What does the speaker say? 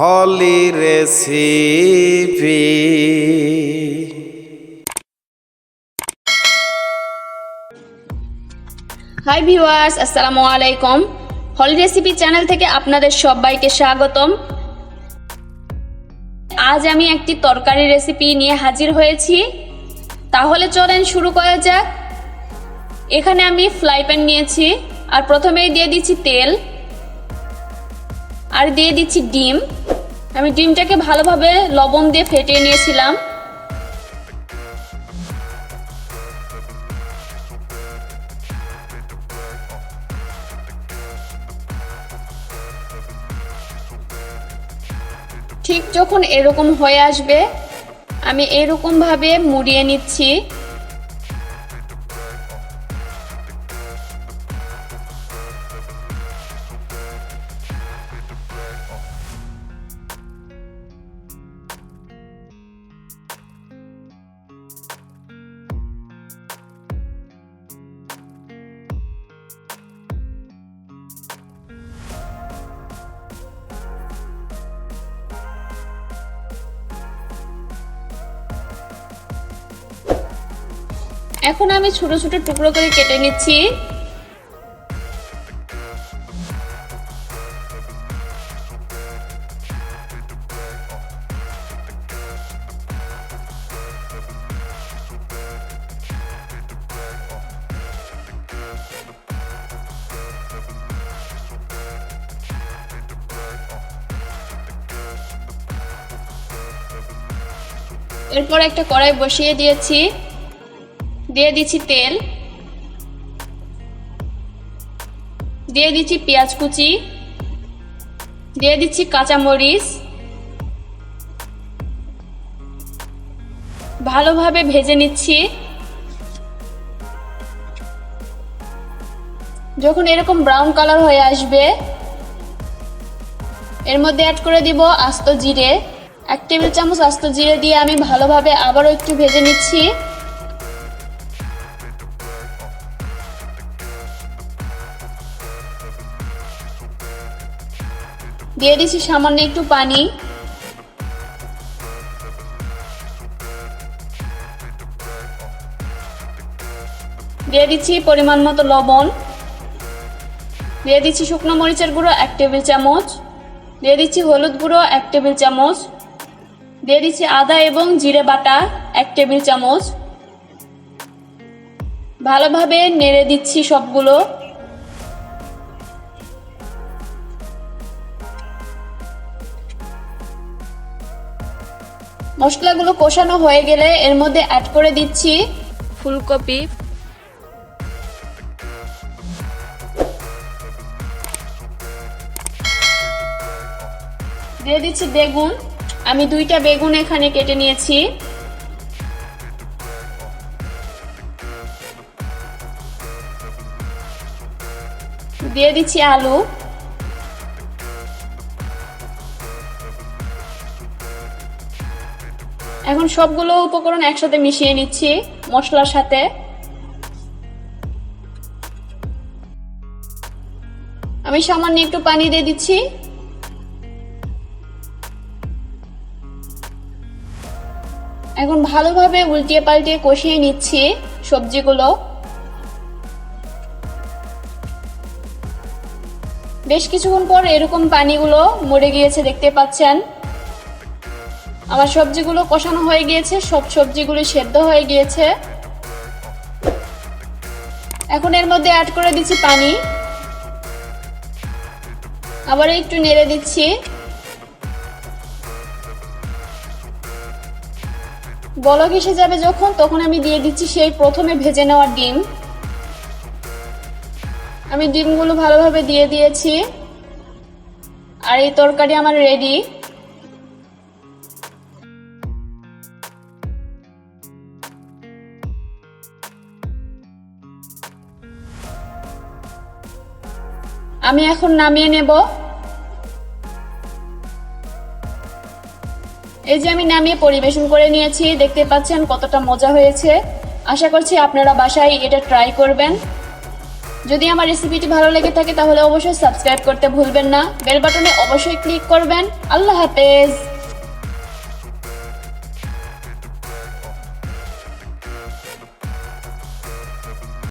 হলি recipe. Hi viewers আসসালামু আলাইকুম। হলি recipe channel থেকে আপনাদের সবাইকে স্বাগতম। আজ আমি একটি তরকারি রেসিপি নিয়ে হাজির হয়েছি। তাহলে চলেন শুরু করা যাক। এখানে আমি ফ্লাই প্যান নিয়েছি, আর প্রথমেই দিয়ে দিচ্ছি তেল, আর দিয়ে দিচ্ছি ডিম। আমি ডিমটাকে ভালোভাবে লবণ দিয়ে ফেটিয়ে নিয়েছিলাম। ঠিক যখন এরকম হয়ে আসবে, আমি এরকম ভাবে মুড়িয়ে নিচ্ছি। এখন আমি ছোট ছোট টুকরো করে কেটে নিচ্ছি। এরপর একটা কড়াই বসিয়ে দিয়েছি। দিয়ে দিচ্ছি তেল। দিয়ে দিচ্ছি পেঁয়াজ কুচি। দিয়ে দিচ্ছি কাঁচামরিচ। ভালোভাবে ভেজে নিচ্ছি। যখন এরকম ব্রাউন কালার হয়ে আসবে, এর মধ্যে অ্যাড করে দিব আস্ত জিরে। এক টেবিল চামচ আস্ত জিরে দিয়ে আমি ভালোভাবে আবারও একটু ভেজে নিচ্ছি। দিয়ে দিচ্ছি সামান্য একটু পানি। দিয়ে দিচ্ছি পরিমাণ মতো লবণ। দিয়ে দিচ্ছি শুকনো মরিচের গুঁড়ো এক টেবিল চামচ। দিয়ে দিচ্ছি হলুদ গুঁড়ো এক টেবিল চামচ। দিয়ে দিচ্ছি আদা এবং জিরে বাটা এক টেবিল চামচ। ভালোভাবে নেড়ে দিচ্ছি সবগুলো। মশলাগুলো কষানো হয়ে গেলে এর মধ্যে অ্যাড করে দিচ্ছি ফুলকপি। দিয়ে দিচ্ছি বেগুন। আমি দুইটা বেগুন এখানে কেটে নিয়েছি। দিয়ে দিচ্ছি আলু। এখন সবগুলো উপকরণ একসাথে মিশিয়ে নিচ্ছি, মশলার সাথে। আমি সামান্য একটু পানি দিয়ে দিচ্ছি। এখন ভালোভাবে উল্টিয়ে পাল্টিয়ে কষিয়ে নিচ্ছি সবজিগুলো। বেশ কিছুক্ষণ পর এরকম পানিগুলো মরে গিয়েছে, দেখতে পাচ্ছেন। আমার সবজিগুলো কষানো হয়ে গিয়েছে, সব সবজিগুলো সেদ্ধ হয়ে গিয়েছে। এখন এর মধ্যে অ্যাড করে দিচ্ছি পানি। আবার একটু নেড়ে দিচ্ছি। বলক এসে যাবে যখন, তখন আমি দিয়ে দিচ্ছি সেই প্রথমে ভেজে নেওয়া ডিম। আমি ডিমগুলো ভালোভাবে দিয়ে দিয়েছি। আর এই তরকারি আমার রেডি আমি এখন নামিয়ে নেব। এই যে আমি নামিয়ে পরিবেশন করে নিয়েছি, দেখতে পাচ্ছেন কতটা মজা হয়েছে। আশা করছি আপনারা বাসায় এটা ট্রাই করবেন। যদি আমার রেসিপিটি ভালো লেগে থাকে তাহলে অবশ্যই সাবস্ক্রাইব করতে ভুলবেন না। বেল বাটনে অবশ্যই ক্লিক করবেন। আল্লাহ হাফেজ।